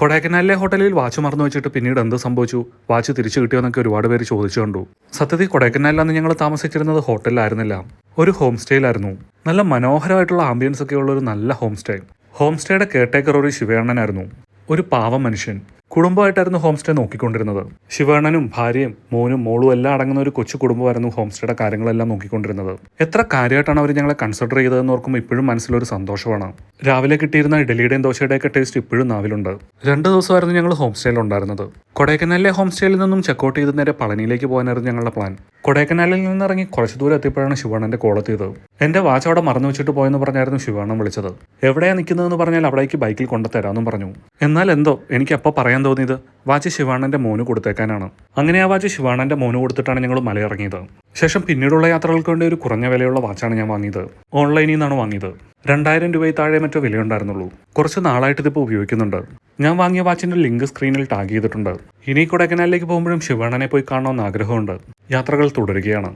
കൊടൈക്കനാലിലെ ഹോട്ടലിൽ വാച്ച് മറന്നു വെച്ചിട്ട് പിന്നീട് എന്ത് സംഭവിച്ചു? വാച്ച് തിരിച്ചു കിട്ടിയോ എന്നൊക്കെ ഒരുപാട് പേര് ചോദിച്ചു കണ്ടു. സത്യത്തിൽ കൊടൈക്കനാലിൽ ഞങ്ങൾ താമസിച്ചിരുന്നത് ഹോട്ടലിലായിരുന്നില്ല. ഒരു ഹോം സ്റ്റേയിലായിരുന്നു നല്ല മനോഹരമായിട്ടുള്ള ആംബിയൻസ് ഒക്കെ ഉള്ള ഒരു നല്ല ഹോം സ്റ്റേ ഹോം സ്റ്റേയുടെ കെയർടേക്കർ ഒരു ശിവയണ്ണനായിരുന്നു. ഒരു പാവം മനുഷ്യൻ. കുടുംബമായിട്ടായിരുന്നു ഹോം സ്റ്റേ നോക്കിക്കൊണ്ടിരുന്നത്. ശിവണ്ണനും ഭാര്യയും മോനും മോളും എല്ലാം അടങ്ങുന്ന ഒരു കൊച്ചു കുടുംബമായിരുന്നു ഹോം സ്റ്റേയുടെ കാര്യങ്ങളെല്ലാം നോക്കിക്കൊണ്ടിരുന്നത്. എത്ര കാര്യമായിട്ടാണ് അവർ ഞങ്ങളെ കൺസിഡർ ചെയ്തതെന്ന് ഓർക്കുമ്പോൾ ഇപ്പോഴും മനസ്സിലൊരു സന്തോഷമാണ്. രാവിലെ കിട്ടിയിരുന്ന ഇഡലിയുടെയും ദോശയുടെയൊക്കെ ടേസ്റ്റ് ഇപ്പോഴും നാവിലുണ്ട്. രണ്ട് ദിവസമായിരുന്നു ഞങ്ങൾ ഹോം സ്റ്റേയിൽ ഉണ്ടായിരുന്നത് കൊടൈക്കനാലിലെ ഹോം സ്റ്റേയിൽ നിന്നും ചെക്കൗട്ട് ചെയ്ത് നേരെ പളനിയിലേക്ക് പോകാനായിരുന്നു ഞങ്ങളുടെ പ്ലാൻ കൊടൈക്കനാലിൽ നിന്നിറങ്ങി കുറച്ച് ദൂരം എത്തിയപ്പോഴാണ് ശിവണ്ണന്റെ കോളെത്തിയത് എന്റെ വാച്ച് അവിടെ മറന്നു വെച്ചിട്ട് പോയെന്ന് പറഞ്ഞായിരുന്നു ശിവണ്ണൻ വിളിച്ചത്. എവിടെയാണ് നിൽക്കുന്നതെന്ന് പറഞ്ഞാൽ അവിടേക്ക് ബൈക്കിൽ കൊണ്ടുതരാമെന്നും പറഞ്ഞു. എന്നാൽ എന്തോ എനിക്ക് അപ്പോൾ പറയാൻ തോന്നിയത് വാച്ച് ശിവാണന്റെ മോന് കൊടുത്തേക്കാനാണ്. അങ്ങനെ ആ വാച്ച് ശിവാണന്റെ മോന് കൊടുത്തിട്ടാണ് ഞങ്ങൾ മലയിറങ്ങിയത്. ശേഷം പിന്നീടുള്ള യാത്രകൾക്ക് വേണ്ടി ഒരു കുറഞ്ഞ വിലയുള്ള വാച്ചാണ് ഞാൻ വാങ്ങിയത്. ഓൺലൈനിൽ നിന്നാണ് വാങ്ങിയത്. രണ്ടായിരം രൂപയിൽ താഴെ മറ്റോ വിലയുണ്ടായിരുന്നുള്ളൂ കുറച്ച് നാളായിട്ട് ഇതിപ്പോൾ ഉപയോഗിക്കുന്നുണ്ട്. ഞാൻ വാങ്ങിയ വാച്ചിന്റെ ലിങ്ക് സ്ക്രീനിൽ ടാഗ് ചെയ്തിട്ടുണ്ട്. ഇനി കൊടൈക്കനാലിലേക്ക് പോകുമ്പോഴും ശിവാണനെ പോയി കാണണമെന്ന് ആഗ്രഹമുണ്ട്. യാത്രകൾ തുടരുകയാണ്.